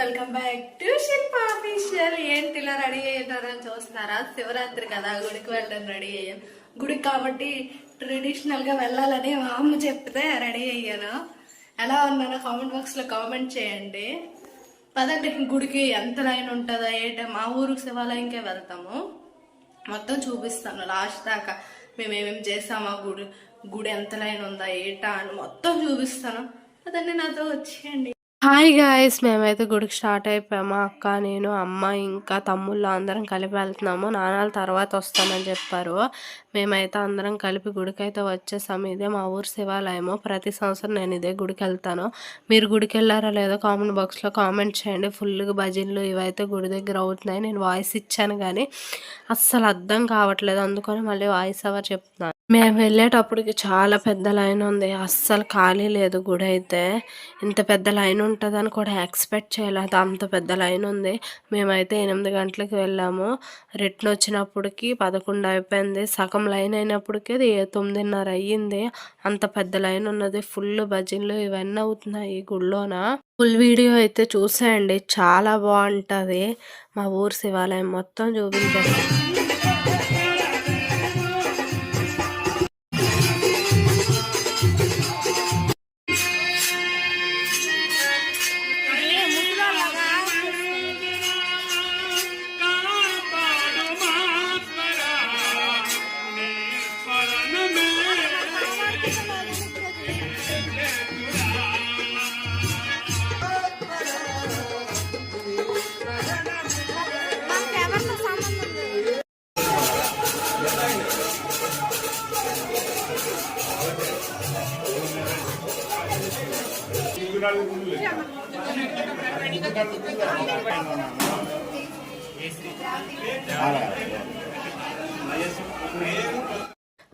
Welcome back to Shilpa official. ఏంటి ఇలా ready అయ్యారని చూస్తున్నారా? శివరాత్రి కదా గుడికి వెళ్ళడం రెడీ అయ్యాను గుడికి కాబట్టి ట్రెడిషనల్గా వెళ్ళాలని మా అమ్మ చెప్తే రెడీ అయ్యాను. ఎలా ఉన్నానో కామెంట్ బాక్స్లో కామెంట్ చేయండి. పదండి గుడికి ఎంత లైన్ ఉంటుందా ఏంటో మా ఊరు శివాలయంకే వెళ్తాము. మొత్తం చూపిస్తాను లాస్ట్ దాకా మేము ఏమేమి చేసామా గుడి గుడి ఎంత లైన్ ఉందా ఏటా అని మొత్తం చూపిస్తాను. అదండి నాతో వచ్చేయండి. హాయ్ గాయస్ మేమైతే గుడికి స్టార్ట్ అయిపోయాము? అక్క నేను అమ్మ ఇంకా తమ్ముళ్ళు అందరం కలిపి వెళ్తున్నాము. నాన్నల తర్వాత వస్తామని చెప్పారు. మేమైతే అందరం కలిపి గుడికి అయితే వచ్చేసాము. ఇదే మా ఊరు శివాలయము. ప్రతి సంవత్సరం నేను ఇదే గుడికి వెళ్తాను. మీరు గుడికి వెళ్ళారా లేదో కామెంట్ బాక్స్లో కామెంట్ చేయండి. ఫుల్గా భజనలు ఇవైతే గుడి దగ్గర అవుతున్నాయి. నేను వాయిస్ ఇచ్చాను కానీ అస్సలు అర్థం కావట్లేదు. అందుకని మళ్ళీ వాయిస్ ఎవరు చెప్తున్నాను. మేము వెళ్ళేటప్పటికి చాలా పెద్ద లైన్ ఉంది. అస్సలు ఖాళీ లేదు గుడి అయితే. ఇంత పెద్ద లైన్ ఉంటుందని కూడా ఎక్స్పెక్ట్ చేయలేదు. అంత పెద్ద లైన్ ఉంది. మేమైతే ఎనిమిది గంటలకు వెళ్ళాము. రిటర్న్ వచ్చినప్పటికి పదకొండు అయిపోయింది. సగం లైన్ అయినప్పటికీ అది తొమ్మిదిన్నర అయ్యింది. అంత పెద్ద లైన్ ఉన్నది. ఫుల్ భజనలు ఇవన్నీ అవుతున్నాయి గుడిలోన ఫుల్ వీడియో అయితే చూసేయండి. చాలా బాగుంటుంది. మా ఊరు శివాలయం మొత్తం చూపించారు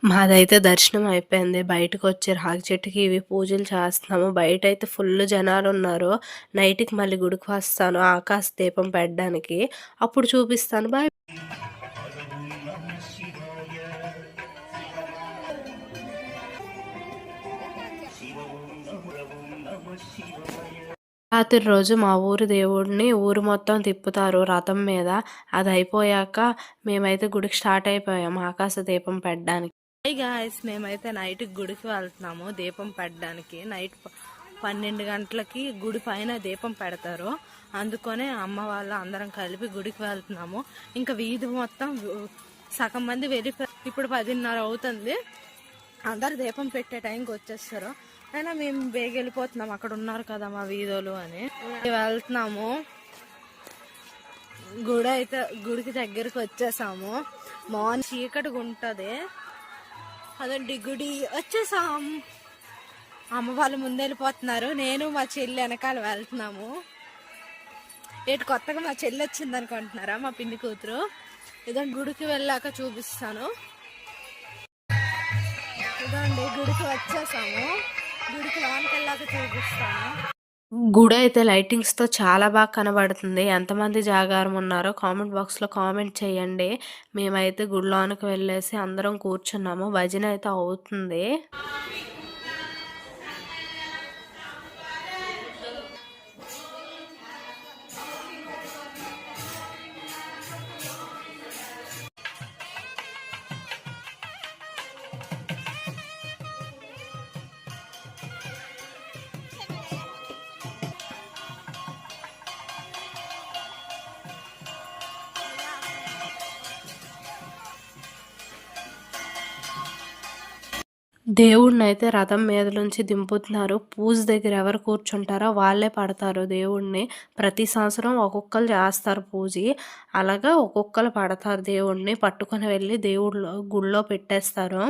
మాదైతే దర్శనం అయిపోయింది. బయటకు వచ్చి రాగి చెట్టుకి ఇవి పూజలు చేస్తున్నాము. బయట అయితే ఫుల్ జనాలు ఉన్నారు. నైట్కి మళ్ళీ గుడికి వస్తాను. ఆకాశ దీపం పెట్టడానికి. అప్పుడు చూపిస్తాను. బాయ్. రాత్రి రోజు మా ఊరు దేవుడిని ఊరు మొత్తం తిప్పుతారు రథం మీద. అది అయిపోయాక మేమైతే గుడికి స్టార్ట్ అయిపోయాము ఆకాశ దీపం పెట్టడానికి. హై గాయస్ మేమైతే నైట్ గుడికి వెళ్తున్నాము దీపం పెట్టడానికి. నైట్ పన్నెండు గంటలకి గుడి పైన దీపం పెడతారు. అందుకనే అమ్మ వాళ్ళు అందరం కలిపి గుడికి వెళ్తున్నాము. ఇంకా వీధి మొత్తం సగం మంది వెళ్ళి ఇప్పుడు పదిన్నర అవుతుంది. అందరు దీపం పెట్టే టైంకి వచ్చేస్తారు. అయినా మేము బేగ వెళ్ళిపోతున్నాం అక్కడ ఉన్నారు కదా మా వీధులు అని. వెళ్తున్నాము. గుడి అయితే గుడికి దగ్గరికి వచ్చేసాము. మార్నింగ్ చీకటిగా ఉంటుంది. అదండి గుడి వచ్చేసాం. అమ్మ వాళ్ళు ముందు వెళ్ళిపోతున్నారు నేను మా చెల్లి వెనకాల వెళ్తున్నాము. ఎటు కొత్తగా మా చెల్లి వచ్చింది అనుకుంటున్నారా మా పిన్ని కూతురు? ఇదండి గుడికి వెళ్ళాక చూపిస్తాను. ఇదండి గుడికి వచ్చేసాము. గుడికి లోనికి వెళ్ళాక చూపిస్తాను. గుడి అయితే లైటింగ్స్తో చాలా బాగా కనబడుతుంది. ఎంతమంది జాగారం ఉన్నారో కామెంట్ బాక్స్లో కామెంట్ చేయండి. మేమైతే గుడిలోనికి వెళ్ళేసి అందరం కూర్చున్నాము. భజన అయితే అవుతుంది. దేవుడిని అయితే రథం మీద నుంచి దింపుతున్నారు. పూజ దగ్గర ఎవరు కూర్చుంటారో వాళ్ళే పడతారు దేవుడిని ప్రతి సంవత్సరం ఒక్కొక్కరు చేస్తారు పూజ. అలాగా ఒక్కొక్కరు పడతారు దేవుడిని పట్టుకొని వెళ్ళి దేవుడిలో గుళ్ళో పెట్టేస్తారు.